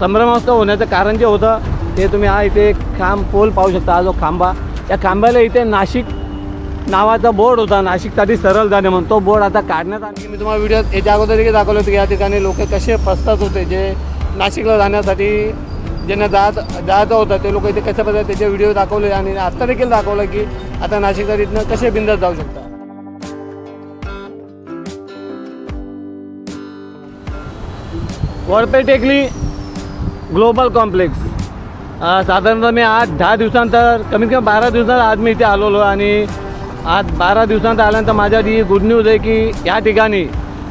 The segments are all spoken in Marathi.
संभ्रमावस्था होण्याचं कारण जे होतं ते तुम्ही हा इथे खांब पोल पाहू शकता हा जो खांबा या खांब्याला इथे नाशिक नावाचा बोर्ड होता नाशिकसाठी सरळ जाणे म्हणून. तो बोर्ड आता काढण्यात आला. मी तुम्हाला व्हिडिओ याच्या अगोदर देखील दाखवलं होतं की या ठिकाणी लोक कसे पसतात होते जे नाशिकला जाण्यासाठी ज्यांना जात जायचं होतं ते लोक इथे कशा पद्धतीने त्याचे व्हिडिओ दाखवले आणि आत्ता देखील दाखवलं की आता नाशिकसाठी इथनं कसे बिंदास जाऊ शकता वळपे टेकली ग्लोबल कॉम्प्लेक्स. साधारणतः मी आज दहा दिवसानंतर कमीत कमी बारा दिवसात आज मी इथे आलेलो आणि आज बारा दिवसांत आल्यानंतर माझ्यासाठी ही गुड न्यूज आहे की या ठिकाणी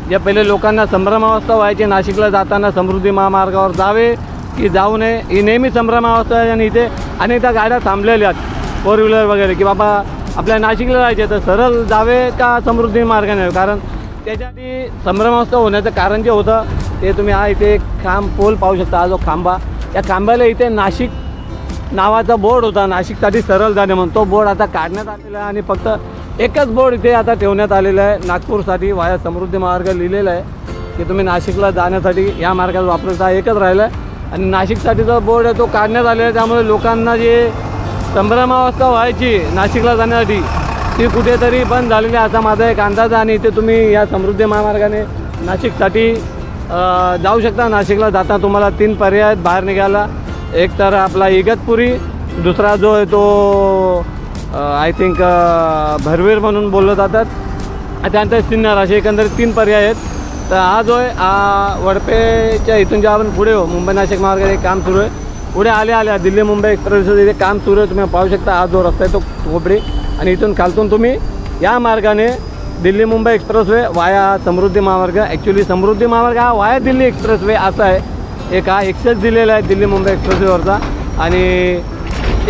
जे पहिले लोकांना संभ्रमावस्था व्हायची नाशिकला जाताना समृद्धी महामार्गावर जावे की जाऊ नये ही नेहमी संभ्रमावस्था आहे आणि इथे अनेकदा गाड्या थांबलेल्या आहेत फोर व्हीलर वगैरे की बाबा आपल्या नाशिकला जायचे तर सरळ जावे का समृद्धी मार्गाने? कारण त्याच्यासाठी संभ्रमावस्था होण्याचं कारण जे होतं ते तुम्ही हा इथे खांब पोल पाहू शकता हा जो खांबा. या खांब्याला इथे नाशिक नावाचा बोर्ड होता. नाशिकसाठी सरळ जाणे म्हणून. तो बोर्ड आता काढण्यात आलेला आहे आणि फक्त एकच बोर्ड इथे आता ठेवण्यात आलेला आहे. नागपूरसाठी वाया समृद्धी मार्ग लिहिलेला आहे की तुम्ही नाशिकला जाण्यासाठी या मार्गाचा वापरायचा एकच राहिला आहे आणि नाशिकसाठी जो बोर्ड आहे तो काढण्यात आलेला आहे. त्यामुळे लोकांना जे संभ्रमावस्था व्हायची नाशिकला जाण्यासाठी ती कुठेतरी बंद झालेली आहे. असा माझा एक अंदाज आहे आणि इथे तुम्ही या समृद्धी महामार्गाने नाशिकसाठी जाऊ शकता. नाशिकला जाता तुम्हाला तीन पर्याय आहेत बाहेर निघायला. एक तर आपला इगतपुरी दुसरा जो आहे तो आय थिंक भरवीर म्हणून बोललं जातात. त्यानंतर सिन्नर असे एकंदरीत तीन पर्याय आहेत. तर हा जो आहे हा वडपेच्या इथून जेव्हा आपण पुढे हो मुंबई नाशिक मार्गाने काम सुरू आहे. पुढे आले आल्या दिल्ली मुंबई एक्सप्रेसचं इथे काम सुरू आहे. तुम्ही पाहू शकता हा जो रस्ता आहे तो खोपडी. आणि इथून खालतून तुम्ही या मार्गाने दिल्ली मुंबई एक्सप्रेसवे वाया समृद्धी महामार्ग. ॲक्च्युली समृद्धी महामार्ग हा वाया दिल्ली एक्सप्रेसवे असा आहे. एक हा एक्सेस दिलेला आहे दिल्ली मुंबई एक्सप्रेसवेवरचा. आणि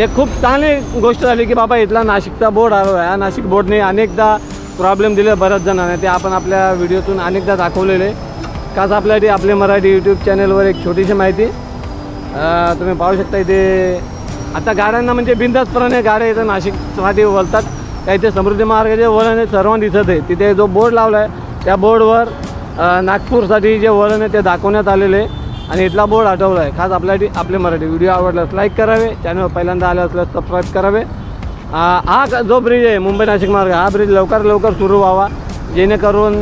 एक खूप चांगली गोष्ट झाली की बाबा इथला नाशिकचा बोर्ड आलो आहे हा नाशिक बोर्डने अनेकदा प्रॉब्लेम दिले बऱ्याच जणांना. ते आपण आपल्या व्हिडिओतून अनेकदा दाखवलेले. खास आपल्यासाठी आपले मराठी यूट्यूब चॅनलवर एक छोटीशी माहिती. तुम्ही पाहू शकता इथे आता गाड्यांना म्हणजे बिंदासपणाने गाड्या इथं नाशिकसाठी वळतात. त्या इथे समृद्धी मार्गाचे वळण आहे सर्वांना दिसत आहे. तिथे जो बोर्ड लावला आहे त्या बोर्डवर नागपूरसाठी जे वळण आहे ते दाखवण्यात आलेले आहे. आणि इथला बोर्ड हटवला आहे खास आपल्यासाठी आपले मराठी व्हिडिओ आवडल्यास लाईक करावे. चॅनल पहिल्यांदा आले असल्यास सबस्क्राईब करावे. हा जो ब्रिज आहे मुंबई नाशिक मार्ग हा ब्रिज लवकर लवकर सुरू व्हावा. जेणेकरून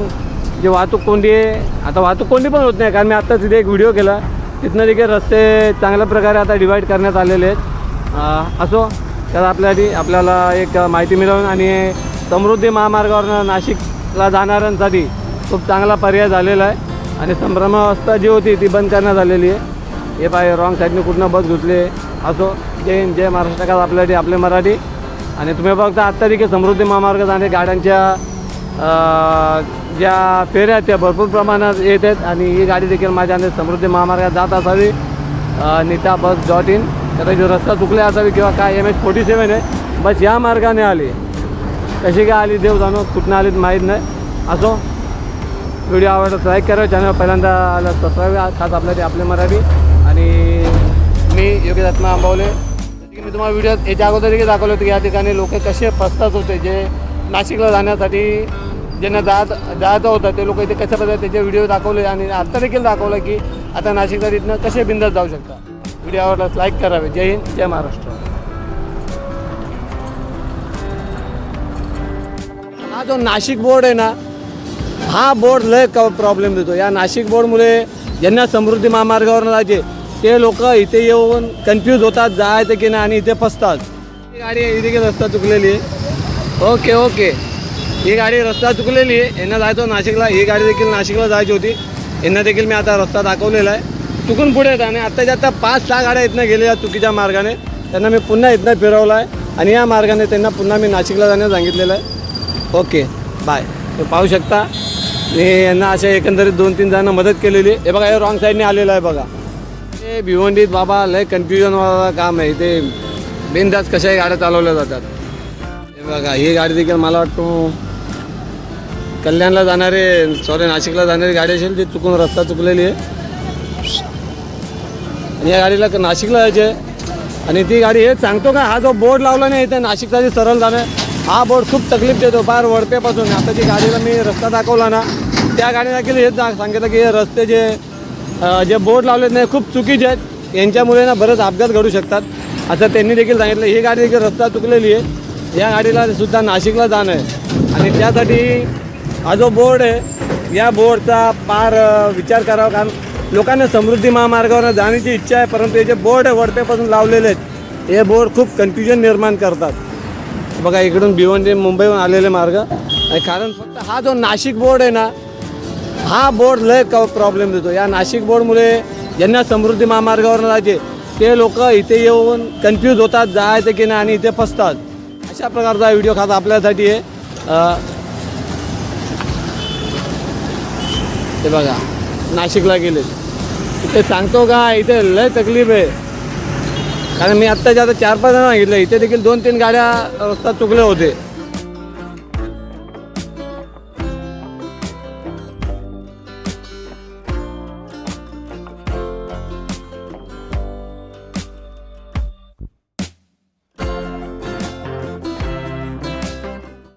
जे वाहतूक कोंडी आहे आता वाहतूक कोंडी पण होत नाही. कारण मी आत्ता तिथे एक व्हिडिओ केला. तिथनं देखील रस्ते चांगल्या प्रकारे आता डिवाईड करण्यात आलेले आहेत. असो तर आपल्यासाठी आपल्याला एक माहिती मिळवून आणि समृद्धी महामार्गावरनं नाशिकला जाणाऱ्यांसाठी खूप चांगला पर्याय झालेला आहे. आणि संभ्रमावस्था जी होती ती बंद करण्यात आलेली आहे. हे पाय रॉंग साईडने कुठनं बस घुसले असो जय हिंद जय महाराष्ट्र का आपल्यासाठी आपले मराठी. आणि तुम्ही बघता आत्ता देखील समृद्धी महामार्ग जाणे गाड्यांच्या ज्या फेऱ्या आहेत त्या भरपूर प्रमाणात येत आहेत. आणि ही गाडी देखील माझ्या समृद्धी महामार्गात जात असावी. नीता बस डॉट इन कदाचित रस्ता चुकला असावी किंवा काय एम एच फोर्टी सेवन आहे. बस या मार्गाने आली. कशी काय आली देव जाणो कुठनं आलीत माहीत नाही. असो व्हिडिओ आवडला लाईक करा चॅनल पहिल्यांदा आला सबस्क्राईब खास आपल्यासाठी आपले मराठी. आणि मी योगेश दत्मा आंबवले. की मी तुम्हाला व्हिडिओ याच्या अगोदर देखील दाखवलं होतं की या ठिकाणी लोक कसे फसतात होते जे नाशिकला जाण्यासाठी ज्यांना जात जायचं होतं ते लोक इथे कशा पद्धतीने त्याचे व्हिडिओ दाखवले आणि आत्ता देखील दाखवलं की आता नाशिकला तिथनं कसे बिंदात जाऊ शकतात. व्हिडिओ आवडल्यास लाईक करावे जय हिंद जय महाराष्ट्र. हा जो नाशिक बोर्ड आहे ना हा बोर्ड लय क प्रॉब्लेम देतो. या नाशिक बोर्डमुळे ज्यांना समृद्धी महामार्गावर जायचे ते लोक इथे येऊन कन्फ्यूज होतात जायचं की नाही आणि इथे फसतात. ही गाडी इथे ही देखील रस्ता चुकलेली आहे. Okay okay. ही गाडी रस्ता चुकलेली आहे. यांना जायचं नाशिकला. ही गाडी देखील नाशिकला जायची होती. यांना देखील मी आता रस्ता दाखवलेला आहे. चुकून पुढे येत आणि आत्ताच्या आता पाच सहा गाड्या इथनं गेलेल्या चुकीच्या मार्गाने त्यांना मी पुन्हा इथनं फिरवलं आहे. आणि या मार्गाने त्यांना पुन्हा मी नाशिकला जाण्यास सांगितलेलं आहे. Okay bye. तुम्ही पाहू शकता. मी यांना अशा एकंदरीत दोन तीन जणांना मदत केलेली आहे. हे बघा हे रॉंग साईडने आलेलं आहे बघा. हे भिवंडीत बाबा लय कन्फ्युजनवाला काम आहे. इथे बिनधास्त कशाही गाड्या चालवल्या जातात. हे बघा ही गाडी देखील मला वाटतो कल्याणला जाणारे सॉरी नाशिकला जाणारी गाडी असेल ती चुकून रस्ता चुकलेली आहे. आणि या गाडीला नाशिकला जायचे आहे. आणि ती गाडी हे सांगतो का हा जो बोर्ड लावला नाही इथे नाशिकसाठी सरळ जाणं हा बोर्ड खूप तकलीफ देतो. पार वडपेपासून आता जी गाडीला मी रस्ता दाखवला ना त्या गाडीला देखील हेच सांगितलं की हे रस्ते जे जे बोर्ड लावलेत नाही खूप चुकीचे आहेत. यांच्यामुळे ना बरेच अपघात घडू शकतात. असं त्यांनी देखील सांगितलं. ही गाडी देखील रस्ता चुकलेली आहे. या गाडीला सुद्धा नाशिकला जाणं आहे. आणि त्यासाठी हा जो बोर्ड आहे या बोर्डचा फार विचार करावा कारण लोकांना समृद्धी महामार्गावर जाण्याची इच्छा आहे परंतु हे जे बोर्ड आहे वडप्यापासून लावलेले आहेत हे बोर्ड खूप कन्फ्युजन निर्माण करतात. बघा इकडून भिवंडी मुंबईहून आलेले मार्ग. आणि कारण फक्त हा जो नाशिक बोर्ड आहे ना हा बोर्ड लय क प्रॉब्लेम देतो. या नाशिक बोर्डमुळे ज्यांना समृद्धी महामार्गावर जायचे ते लोक इथे येऊन कन्फ्यूज होतात जायचं की नाही आणि इथे फसतात. अशा प्रकारचा व्हिडिओ खास आपल्यासाठी आहे. ते बघा नाशिकला गेले. ते सांगतो का इथे लय तकलीफ आहे. कारण मी आत्ताच्या आता चार पाच जण सांगितलं इथे देखील दोन तीन गाड्या रस्ता चुकले होते.